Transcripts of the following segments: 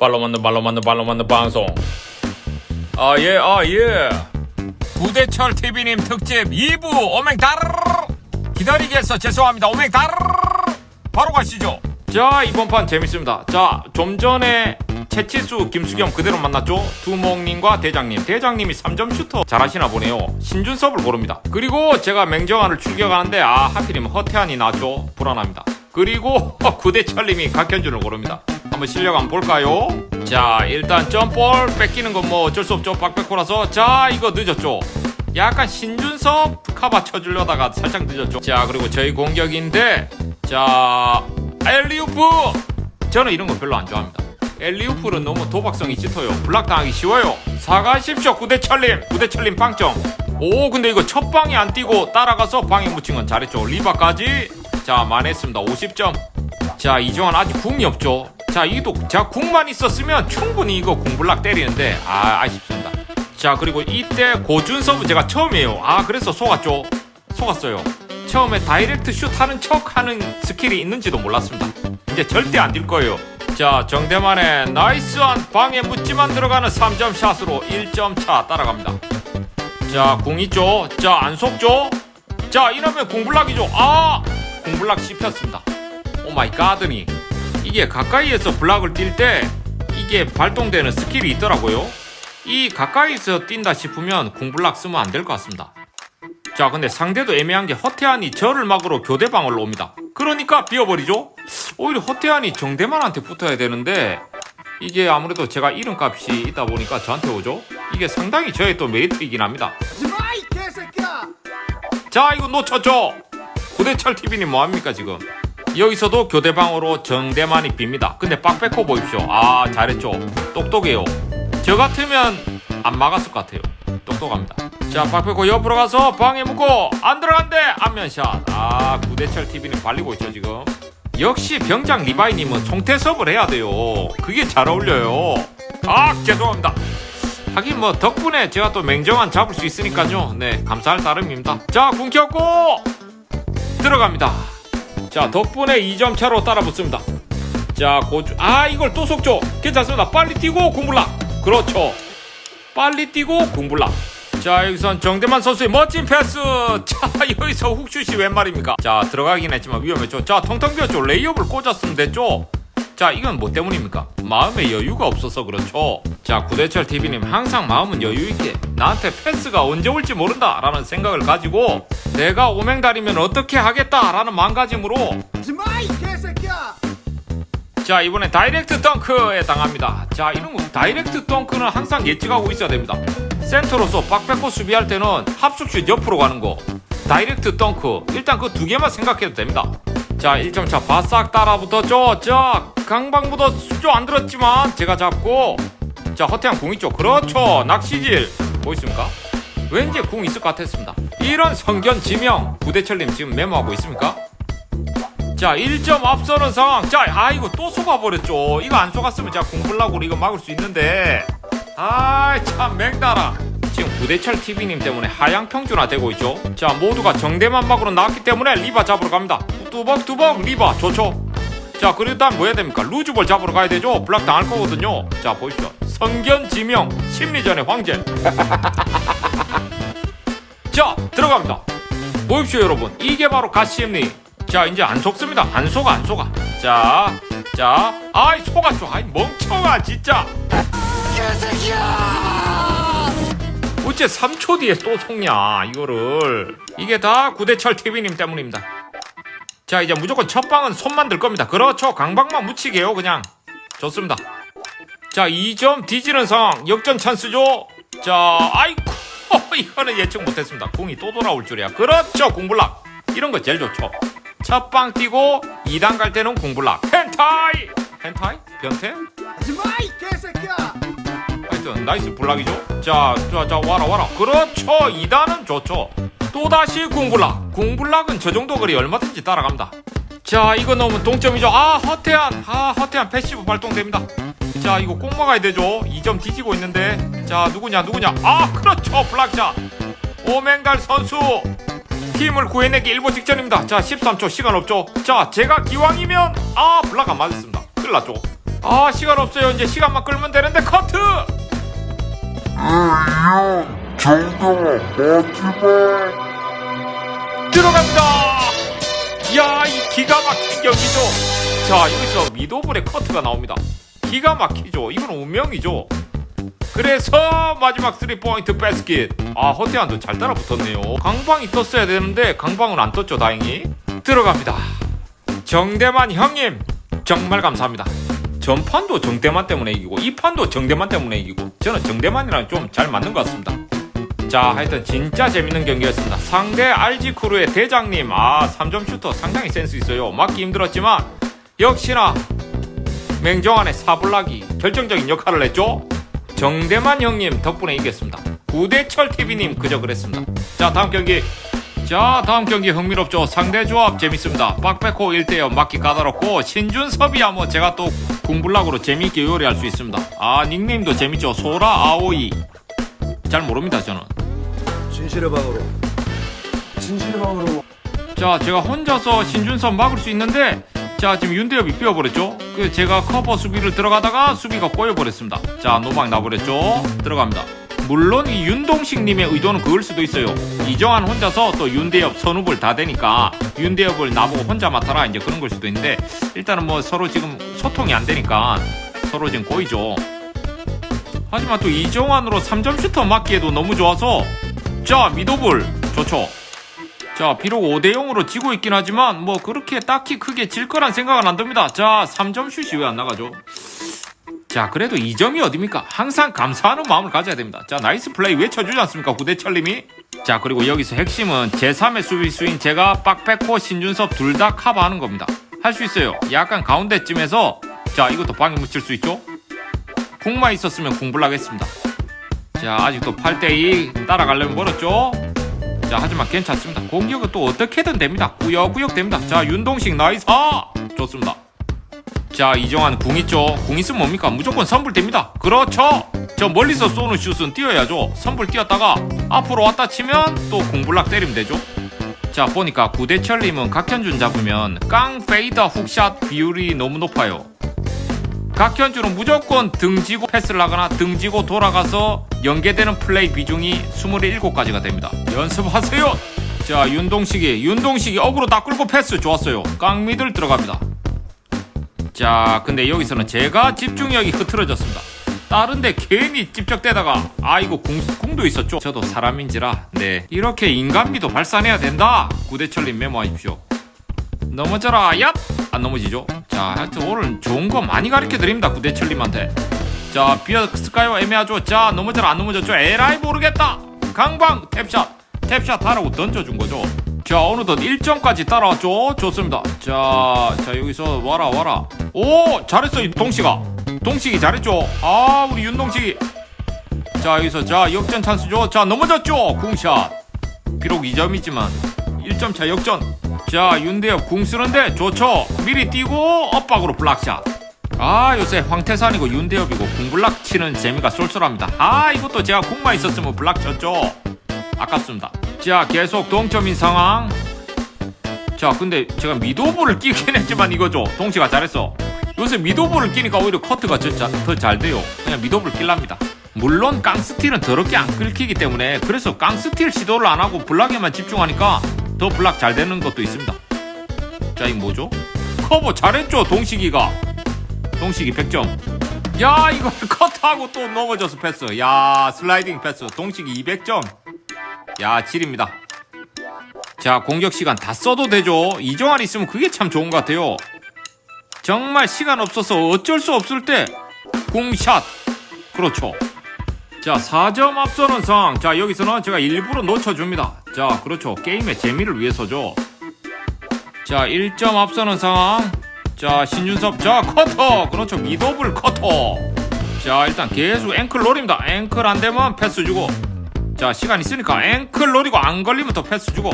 발로 만든 발로 만든 발로 만든 방송. 아예 아 예. 부대철 TV님 특집 2부 오맹 다르르 기다리게 해서 죄송합니다. 오맹 다르르 바로 가시죠. 자 이번 판 재밌습니다. 자 좀 전에 채치수 김수겸 그대로 만났죠? 두목님과 대장님. 대장님이 3점 슈터. 잘하시나 보네요. 신준섭을 고릅니다. 그리고 제가 맹정한을 출격하는데 아 하필이면 허태한이 나왔죠? 불안합니다. 그리고 구대철님이 각현준을 고릅니다 한번 실력 한번 볼까요? 자 일단 점볼 뺏기는 건 뭐 어쩔 수 없죠. 박백호라서. 자 이거 늦었죠. 약간 신준섭 카바 쳐주려다가 살짝 늦었죠. 자 그리고 저희 공격인데 자 엘리우프! 저는 이런 거 별로 안 좋아합니다. 엘리우프는 너무 도박성이 짙어요. 블락당하기 쉬워요. 사과하십시오 구대철님 구대철님 빵점. 오 근데 이거 첫 방이 안 뛰고 따라가서 방에 묻힌 건 잘했죠. 리바까지. 자 만했습니다. 50점. 자 이종환 아직 궁이 없죠 자 이도 자 궁만 있었으면 충분히 이거 궁블락 때리는데 아 아쉽습니다. 자 그리고 이때 고준섭은 제가 처음이에요. 아 그래서 속았죠. 속았어요. 처음에 다이렉트 슛 하는 척 하는 스킬이 있는지도 몰랐습니다. 이제 절대 안뛸 거예요. 자 정대만의 나이스한 방에 묻지만 들어가는 3점 샷으로 1점 차 따라갑니다. 자궁 있죠? 자안 속죠? 자 이러면 궁블락이죠. 아! 궁블락 씹혔습니다. 오 마이 가드니 이게 가까이에서 블락을 뛸 때 이게 발동되는 스킬이 있더라고요. 이 가까이서 뛴다 싶으면 궁블락 쓰면 안 될 것 같습니다. 자 근데 상대도 애매한 게 허태한이 저를 막으로 교대방을 옵니다. 그러니까 비워버리죠. 오히려 허태한이 정대만한테 붙어야 되는데 이게 아무래도 제가 이름값이 있다 보니까 저한테 오죠. 이게 상당히 저의 또 메리트이긴 합니다. 자 이거 놓쳤죠? 구대철 TV님 뭐합니까 지금 여기서도 교대방으로 정대만이 빕니다. 근데 빡백호 보십시오. 아 잘했죠. 똑똑해요. 저 같으면 안 막았을 것 같아요. 똑똑합니다. 자 빡백호 옆으로 가서 방에 묻고 안 들어간대! 안면샷. 아 구대철 TV는 발리고 있죠 지금. 역시 병장 리바이님은 송태섭을 해야 돼요. 그게 잘 어울려요. 아 죄송합니다. 하긴 뭐 덕분에 제가 또 맹정한 잡을 수 있으니까요. 네, 감사할 따름입니다. 자, 궁 켰고 들어갑니다. 자, 덕분에 2점 차로 따라 붙습니다. 자, 고주 아, 이걸 또 속죠. 괜찮습니다. 빨리 뛰고 궁불락. 그렇죠. 빨리 뛰고 궁불락. 자, 여기선 정대만 선수의 멋진 패스. 자, 여기서 훅슛이 웬 말입니까? 자, 들어가긴 했지만 위험했죠. 자, 텅텅 비었죠. 레이업을 꽂았으면 됐죠. 자, 이건 뭐 때문입니까? 마음에 여유가 없어서 그렇죠. 자, 구대철 TV님 항상 마음은 여유 있게 나한테 패스가 언제 올지 모른다라는 생각을 가지고 내가 오맹달이면 어떻게 하겠다라는 마음가짐으로 하지마이 개새끼야 자 이번에 다이렉트 덩크에 당합니다. 자 이런 거 다이렉트 덩크는 항상 예측하고 있어야 됩니다. 센터로서 빡백호 수비할 때는 합숙슛 옆으로 가는 거 다이렉트 덩크 일단 그 두 개만 생각해도 됩니다. 자 1점 차 바싹 따라붙었죠. 자 강방보다 수조 안 들었지만 제가 잡고 자 허태양 궁 있죠. 그렇죠. 낚시질. 보이십니까? 왠지 궁 있을 것 같았습니다. 이런 성견 지명 부대철님 지금 메모하고 있습니까? 자 1점 앞서는 상황. 자 아이고 또 속아버렸죠. 이거 안 속았으면 제가 공불라고 이거 막을 수 있는데. 아이 참 맹달아 지금 부대철 TV님 때문에 하향 평준화 되고 있죠. 자 모두가 정대만 막으로 나왔기 때문에 리바 잡으러 갑니다. 뚜벅뚜벅 리바 좋죠 자 그리고 일단 뭐 해야 됩니까? 루즈볼 잡으러 가야 되죠? 블락 당할 거거든요. 자 보십시오 성견 지명 심리전의 황제. 자 들어갑니다. 보십시오 여러분. 이게 바로 갓심리. 자 이제 안 속습니다. 안 속아 안 속아. 자 자. 아이 속았죠. 아이 멍청아 진짜. 어째 3초 뒤에 또 속냐 이거를. 이게 다 구대철 TV님 때문입니다 자 이제 무조건 첫 방은 손 만 들 겁니다. 그렇죠. 강방만 묻히게요 그냥. 좋습니다. 자 2점 뒤지는 상황 역전 찬스죠? 자 아이고 이거는 예측 못했습니다. 공이 또 돌아올 줄이야. 그렇죠 공불락. 이런 거 제일 좋죠. 첫 방 뛰고 2단 갈 때는 공불락. 펜타이! 펜타이? 변태? 하지마 이 개새끼야 하여튼 나이스 블락이죠? 자, 자, 자 와라 와라. 그렇죠. 2단은 좋죠. 또다시 궁블락. 궁블락은 저 정도 거리 얼마든지 따라갑니다. 자 이거 넣으면 동점이죠. 아 허태한. 아 허태한 패시브 발동됩니다. 자 이거 꼭 막아야 되죠. 2점 뒤지고 있는데. 자 누구냐 누구냐. 아 그렇죠. 블락샷 오맹달 선수. 팀을 구해내기 일보 직전입니다. 자 13초. 시간 없죠. 자 제가 기왕이면 아 블락 안 맞았습니다. 큰일 났죠. 아 시간 없어요. 이제 시간만 끌면 되는데 커트 들어갑니다. 야 이 기가 막힌 경기죠. 자 여기서 미도블의 커트가 나옵니다. 기가 막히죠. 이건 운명이죠. 그래서 마지막 3포인트 배스킷. 아 허태환도 잘 따라 붙었네요. 강방이 떴어야 되는데 강방은 안 떴죠 다행히. 들어갑니다. 정대만 형님 정말 감사합니다. 전판도 정대만 때문에 이기고 이 판도 정대만 때문에 이기고 저는 정대만이랑 좀 잘 맞는 것 같습니다 자 하여튼 진짜 재밌는 경기였습니다. 상대 크루의 대장님. 아 3점 슈터 상당히 센스 있어요. 맞기 힘들었지만 역시나 맹정한의 사블락이 결정적인 역할을 했죠? 정대만 형님 덕분에 이겼습니다. 구대철 TV님 그저 그랬습니다. 자 다음 경기. 자 다음 경기 흥미롭죠. 상대 조합 재밌습니다. 빡백호 1대0 맞기 까다롭고 신준섭이야 뭐 제가 또 궁블락으로 재미있게 요리할 수 있습니다. 아 닉네임도 재밌죠. 소라 아오이. 잘 모릅니다 저는 진실의 방으로. 진실의 방으로. 자 제가 혼자서 신준섭 막을 수 있는데 자 지금 윤대엽이 비어버렸죠? 그 제가 커버 수비를 들어가다가 수비가 꼬여버렸습니다. 자 노방 나버렸죠? 들어갑니다. 물론 이 윤동식님의 의도는 그걸 수도 있어요. 이정환 혼자서 또 윤대엽 선후볼 다 되니까 윤대엽을 나보고 혼자 맡아라 이제 그런 걸 수도 있는데 일단은 뭐 서로 지금 소통이 안 되니까 서로 지금 꼬이죠. 하지만 또 이정환으로 3점 슈터 맞기에도 너무 좋아서 자 미도볼 좋죠 자, 비록 5대0으로 지고 있긴 하지만, 뭐, 그렇게 딱히 크게 질 거란 생각은 안 듭니다. 자, 3점 슛이 왜 안 나가죠? 자, 그래도 2점이 어딥니까? 항상 감사하는 마음을 가져야 됩니다. 자, 나이스 플레이 외쳐주지 않습니까? 구대철님이? 자, 그리고 여기서 핵심은 제3의 수비수인 제가 빡백호, 신준섭 둘 다 커버하는 겁니다. 할 수 있어요. 약간 가운데쯤에서, 자, 이것도 방에 묻힐 수 있죠? 공만 있었으면 공불나겠습니다. 자, 아직도 8대2 따라가려면 멀었죠? 자 하지만 괜찮습니다. 공격은 또 어떻게든 됩니다. 꾸역꾸역 됩니다. 자 윤동식 나이스! 아 좋습니다. 자 이정환 궁 있죠? 궁 있으면 뭡니까? 무조건 선불 됩니다. 그렇죠? 저 멀리서 쏘는 슛은 뛰어야죠. 선불 뛰었다가 앞으로 왔다 치면 또 공불락 때리면 되죠. 자 보니까 구대철님은 각현준 잡으면 깡 페이더 훅샷 비율이 너무 높아요 각현주는 무조건 등지고 패스를 하거나 등지고 돌아가서 연계되는 플레이 비중이 27가지가 됩니다. 연습하세요! 자, 윤동식이, 윤동식이 어그로 다 끌고 패스 좋았어요. 깡미들 들어갑니다. 자, 근데 여기서는 제가 집중력이 흐트러졌습니다. 다른데 괜히 집적대다가 아 이거 궁, 궁도 있었죠 저도 사람인지라 네 이렇게 인간미도 발산해야 된다 구대철님 메모하십시오 넘어져라. 얍! 안 넘어지죠? 자 하여튼 오늘 좋은 거 많이 가르쳐 드립니다 구대철님한테. 자 비었을까요 애매하죠? 자 넘어져라 안 넘어졌죠? 에라이 모르겠다! 강방 탭샷. 탭샷 하라고 던져준 거죠? 자 어느덧 1점까지 따라왔죠? 좋습니다. 자, 자 여기서 와라 와라. 오 잘했어 이 동식아. 동식이 잘했죠? 아 우리 윤동식이. 자 여기서 자 역전 찬스죠? 자 넘어졌죠? 궁샷. 비록 2점이지만 1점 차 역전 자 윤대엽 궁 쓰는데 좋죠? 미리 뛰고 엇박으로 블락샷. 아 요새 황태산이고 윤대엽이고 궁블락 치는 재미가 쏠쏠합니다. 아 이것도 제가 궁만 있었으면 블락 쳤죠? 아깝습니다. 자 계속 동점인 상황. 자 근데 제가 미도볼을 끼긴 했지만 이거죠. 동시가 잘했어. 요새 미도볼을 끼니까 오히려 커트가 더 잘 돼요. 그냥 미도볼 낄랍니다. 물론 깡스틸은 더럽게 안 끓기기 때문에 그래서 깡스틸 시도를 안 하고 블락에만 집중하니까 더 블락 잘 되는 것도 있습니다. 자 이거 뭐죠? 커버 잘했죠 동식이가. 동식이 100점. 야 이거 커트하고 또 넘어져서 패스. 야 슬라이딩 패스. 동식이 200점. 야 질입니다. 자 공격 시간 다 써도 되죠? 이정환 있으면 그게 참 좋은 것 같아요. 정말 시간 없어서 어쩔 수 없을 때 공샷. 그렇죠. 자 4점 앞서는 상황. 자 여기서는 제가 일부러 놓쳐줍니다 자 그렇죠. 게임의 재미를 위해서죠. 자 1점 앞서는 상황. 자 신준섭. 자 커터. 그렇죠. 미더블 커터. 자 일단 계속 앵클 노립니다. 앵클 안 되면 패스 주고. 자 시간 있으니까 앵클 노리고 안 걸리면 더 패스 주고.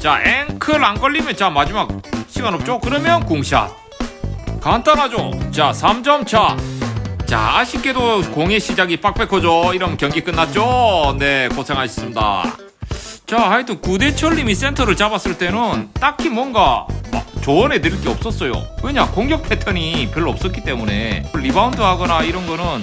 자 앵클 안 걸리면 자 마지막 시간 없죠? 그러면 궁샷. 간단하죠? 자 3점 차. 자 아쉽게도 공의 시작이 빡빡하죠 이러면 경기 끝났죠? 네 고생하셨습니다 자 하여튼 구대철님이 센터를 잡았을 때는 딱히 뭔가 막 조언해 드릴 게 없었어요. 왜냐 공격 패턴이 별로 없었기 때문에 리바운드 하거나 이런 거는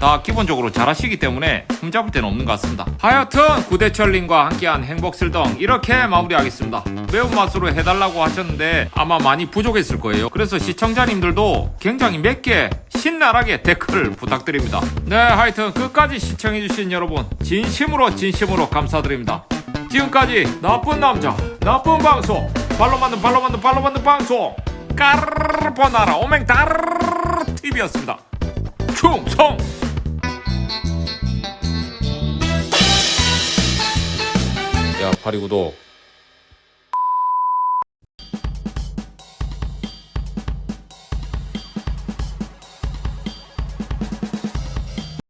다 기본적으로 잘하시기 때문에 흠잡을 데는 없는 것 같습니다. 하여튼 구대철님과 함께한 행복슬덩 이렇게 마무리하겠습니다. 매운맛으로 해달라고 하셨는데 아마 많이 부족했을 거예요. 그래서 시청자님들도 굉장히 몇 개 신나게 댓글 부탁드립니다. 네, 하여튼 끝까지 시청해주신 여러분 진심으로 진심으로 감사드립니다. 지금까지 나쁜 남자 나쁜 방송 발로 만든 발로 만든 발로 만든 방송 까르르보나라 오맹다르르 TV였습니다. 충성! 야, 파리 구독.